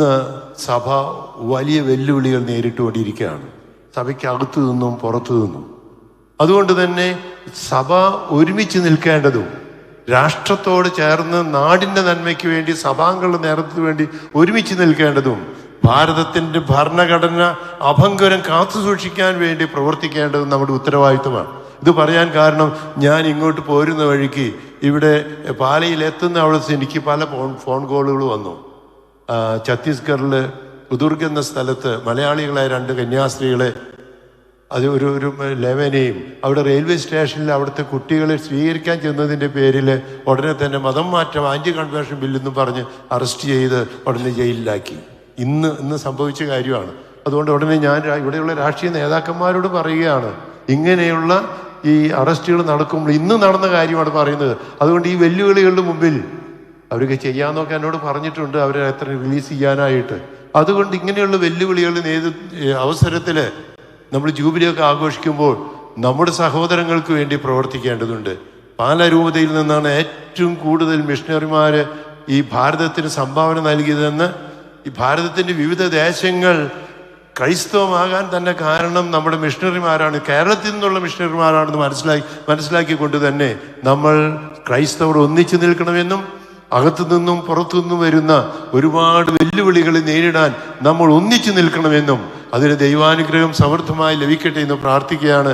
ഇന്ന് സഭ വലിയ വെല്ലുവിളികൾ നേരിട്ടുകൊണ്ടിരിക്കുകയാണ് സഭയ്ക്കകത്തു നിന്നും പുറത്തു നിന്നും. അതുകൊണ്ട് തന്നെ സഭ ഒരുമിച്ച് നിൽക്കേണ്ടതും രാഷ്ട്രത്തോട് ചേർന്ന് നാടിന്റെ നന്മയ്ക്ക് വേണ്ടി സഭാംഗങ്ങളുടെ നേതൃത്വത്തിന് വേണ്ടി ഒരുമിച്ച് നിൽക്കേണ്ടതും ഭാരതത്തിന്റെ ഭരണഘടന അഭംഗരം കാത്തു സൂക്ഷിക്കാൻ വേണ്ടി പ്രവർത്തിക്കേണ്ടതും നമ്മുടെ ഉത്തരവാദിത്വമാണ്. ഇത് പറയാൻ കാരണം ഞാൻ ഇങ്ങോട്ട് പോരുന്ന വഴിക്ക് ഇവിടെ പാലയിൽ എത്തുന്ന അവിടെ എനിക്ക് പല ഫോൺ ഫോൺ കോളുകൾ വന്നു. ഛത്തീസ്ഗറിൽ ബുദുർഗ് എന്ന സ്ഥലത്ത് മലയാളികളായ രണ്ട് കന്യാസ്ത്രീകളെ അത് ഒരു ഒരു ലെവനെയും അവിടെ റെയിൽവേ സ്റ്റേഷനിൽ അവിടുത്തെ കുട്ടികളെ സ്വീകരിക്കാൻ ചെന്നതിന്റെ പേരിൽ ഉടനെ തന്നെ മതം മാറ്റം ആന്റി കൺവേർഷൻ ബില്ലെന്നും പറഞ്ഞ് അറസ്റ്റ് ചെയ്ത് ഉടനെ ജയിലിലാക്കി. ഇന്ന് ഇന്ന് സംഭവിച്ച കാര്യമാണ്. അതുകൊണ്ട് ഉടനെ ഞാൻ ഇവിടെയുള്ള രാഷ്ട്രീയ നേതാക്കന്മാരോട് പറയുകയാണ് ഇങ്ങനെയുള്ള ഈ അറസ്റ്റുകൾ നടക്കുമ്പോൾ ഇന്ന് നടന്ന കാര്യമാണ് പറയുന്നത്. അതുകൊണ്ട് ഈ വെല്ലുവിളികളുടെ മുമ്പിൽ അവർക്ക് ചെയ്യാന്നൊക്കെ എന്നോട് പറഞ്ഞിട്ടുണ്ട് അവരെ എത്ര റിലീസ് ചെയ്യാനായിട്ട്. അതുകൊണ്ട് ഇങ്ങനെയുള്ള വെല്ലുവിളികൾ നേതൃ അവസരത്തിൽ നമ്മൾ ജൂബിലിയൊക്കെ ആഘോഷിക്കുമ്പോൾ നമ്മുടെ സഹോദരങ്ങൾക്ക് വേണ്ടി പ്രവർത്തിക്കേണ്ടതുണ്ട്. പാല രൂപതയിൽ നിന്നാണ് ഏറ്റവും കൂടുതൽ മിഷണറിമാർ ഈ ഭാരതത്തിന് സംഭാവന നൽകിയതെന്ന് ഈ ഭാരതത്തിന്റെ വിവിധ ദേശങ്ങൾ ക്രൈസ്തവമാകാൻ തന്നെ കാരണം നമ്മുടെ മിഷണറിമാരാണ് കേരളത്തിൽ നിന്നുള്ള മിഷണറിമാരാണെന്ന് മനസ്സിലാക്കി മനസ്സിലാക്കിക്കൊണ്ട് തന്നെ നമ്മൾ ക്രൈസ്തവർ ഒന്നിച്ചു നിൽക്കണമെന്നും അകത്തു നിന്നും പുറത്തു നിന്നും വരുന്ന ഒരുപാട് വെല്ലുവിളികളെ നേരിടാൻ നമ്മൾ ഒന്നിച്ചു നിൽക്കണമെന്നും അതിന് ദൈവാനുഗ്രഹം സമൃദ്ധമായി ലഭിക്കട്ടെ എന്ന് പ്രാർത്ഥിക്കുകയാണ്